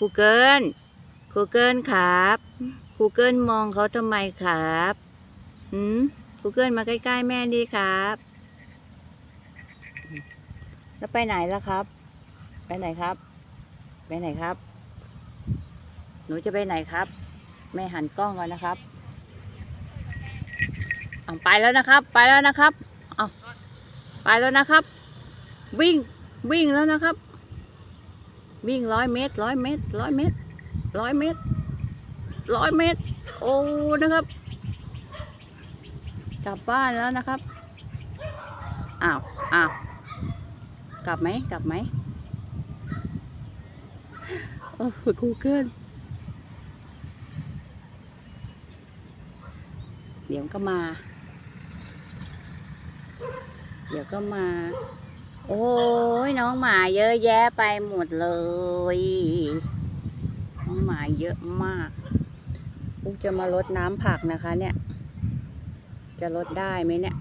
ครูเกิลครูเกิลครับครูเกิลมองเขาทำไมครับหืมครูเกิลมาใกล้ๆแม่ดีครับ แล้วไปไหนล่ะครับ ไปไหนครับ ไปไหนครับ หนูจะไปไหนครับ แม่หันกล้องก่อนนะครับเอาไปแล้วนะครับ ไปแล้วนะครับเอาไปแล้วนะครับ วิ่งวิ่งแล้วนะครับ วิ่งร้อยเมตรร้อยเมตรร้อยเมตรร้อยเมตรร้อยเมตร โอ้นะครับกลับบ้านแล้วนะครับอ้าวอ้าวกลับไหมกลับไหมโอ้กูเกิลเดี๋ยวก็มา เดี๋ยวก็มา โอ้ยน้องหมาเยอะแยะไปหมดเลย น้องหมาเยอะมากอุ๊จะมาลดน้ำผักนะคะเนี่ย จะลดได้ไหมเนี่ย